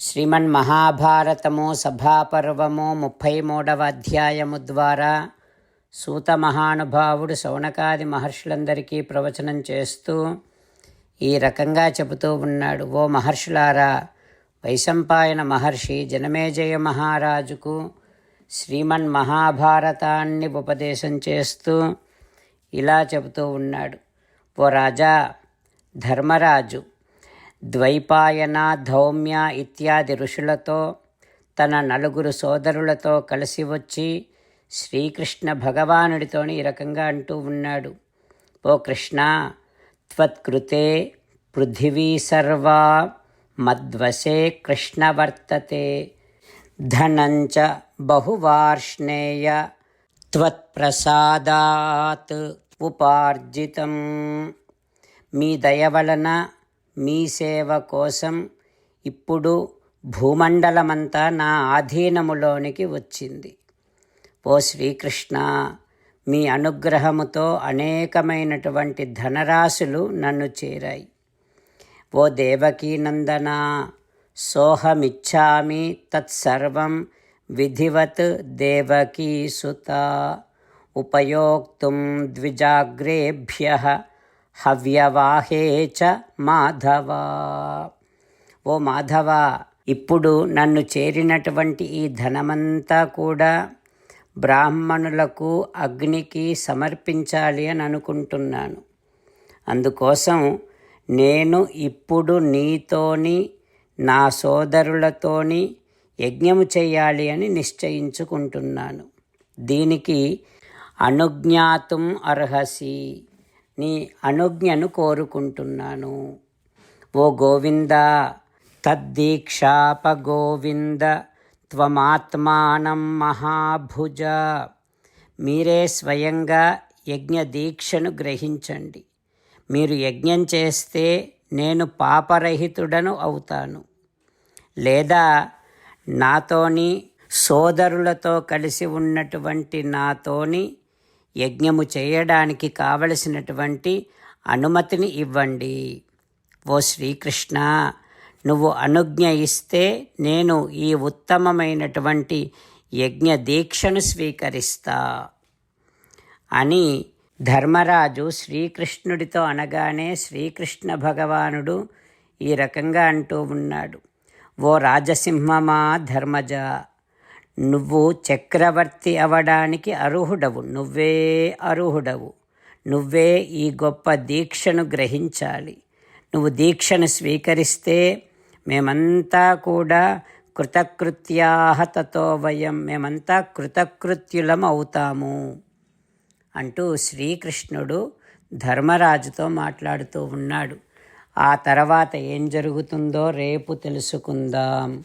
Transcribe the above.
శ్రీమన్ మహాభారతము సభాపర్వము ముప్పై మూడవ అధ్యాయము ద్వారా సూత మహానుభావుడు శౌనకాది మహర్షులందరికీ ప్రవచనం చేస్తూ ఈ రకంగా చెబుతూ ఉన్నాడు. ఓ మహర్షులారా వైశంపాయన మహర్షి జనమేజయ మహారాజుకు శ్రీమన్ మహాభారతాన్ని ఉపదేశం చేస్తూ ఇలా చెబుతూ ఉన్నాడు. ఓ రాజా ధర్మరాజు ద్వైపాయన ధౌమ్య ఇత్యాది ఋషులతో తన నలుగురు సోదరులతో కలిసి వచ్చి శ్రీకృష్ణ భగవానుడితోని ఈ రకంగా అంటూ ఉన్నాడు. ఓ కృష్ణ త్వత్కృతే పృథివీ సర్వా మద్వశే కృష్ణ వర్తతే. ధనంచ బహువార్ష్ణేయ త్వత్ప్రసాదాత్ ఉపార్జితం. మీ దయ వలన మీ సేవ కోసం ఇప్పుడు భూమండలమంతా నా ఆధీనములోనికి వచ్చింది. ఓ శ్రీకృష్ణ మీ అనుగ్రహముతో అనేకమైనటువంటి ధనరాశులు నన్ను చేరాయి. ఓ దేవకీనందన సోహమిచ్చామి తత్సర్వం విధివత్ దేవకీసుత ఉపయోక్తుం ద్విజాగ్రేభ్య హవ్యవాహే చ మాధవ. ఓ మాధవ ఇప్పుడు నన్ను చేరినటువంటి ఈ ధనమంతా కూడా బ్రాహ్మణులకు అగ్నికి సమర్పించాలి అని అనుకుంటున్నాను. అందుకోసం నేను ఇప్పుడు నీతోని నా సోదరులతోని యజ్ఞము చేయాలి అని నిశ్చయించుకుంటున్నాను. దీనికి అనుజ్ఞాతం అర్హసి. నీ అనుజ్ఞను కోరుకుంటున్నాను. ఓ గోవింద తద్దీక్షాప గోవింద త్వమాత్మానం మహాభుజ. మీరే స్వయంగా యజ్ఞ దీక్షను గ్రహించండి. మీరు యజ్ఞం చేస్తే నేను పాపరహితుడను అవుతాను. లేదా నాతోని సోదరులతో కలిసి ఉన్నటువంటి నాతోని యజ్ఞము చేయడానికి కావలసినటువంటి అనుమతిని ఇవ్వండి. ఓ శ్రీకృష్ణ నువ్వు అనుజ్ఞ ఇస్తే నేను ఈ ఉత్తమమైనటువంటి యజ్ఞ దీక్షను స్వీకరిస్తా అని ధర్మరాజు శ్రీకృష్ణుడితో అనగానే శ్రీకృష్ణ భగవానుడు ఈ రకంగా అంటూ ఉన్నాడు. ఓ రాజసింహమా ధర్మజ నువ్వు చక్రవర్తి అవడానికి అర్హుడవు. నువ్వే అర్హుడవు. నువ్వే ఈ గొప్ప దీక్షను గ్రహించాలి. నువ్వు దీక్షను స్వీకరిస్తే మేమంతా కూడా కృతకృత్యాహతతో వయం. మేమంతా కృతకృత్యులం అవుతాము అంటూ శ్రీకృష్ణుడు ధర్మరాజుతో మాట్లాడుతూ ఉన్నాడు. ఆ తర్వాత ఏం జరుగుతుందో రేపు తెలుసుకుందాం.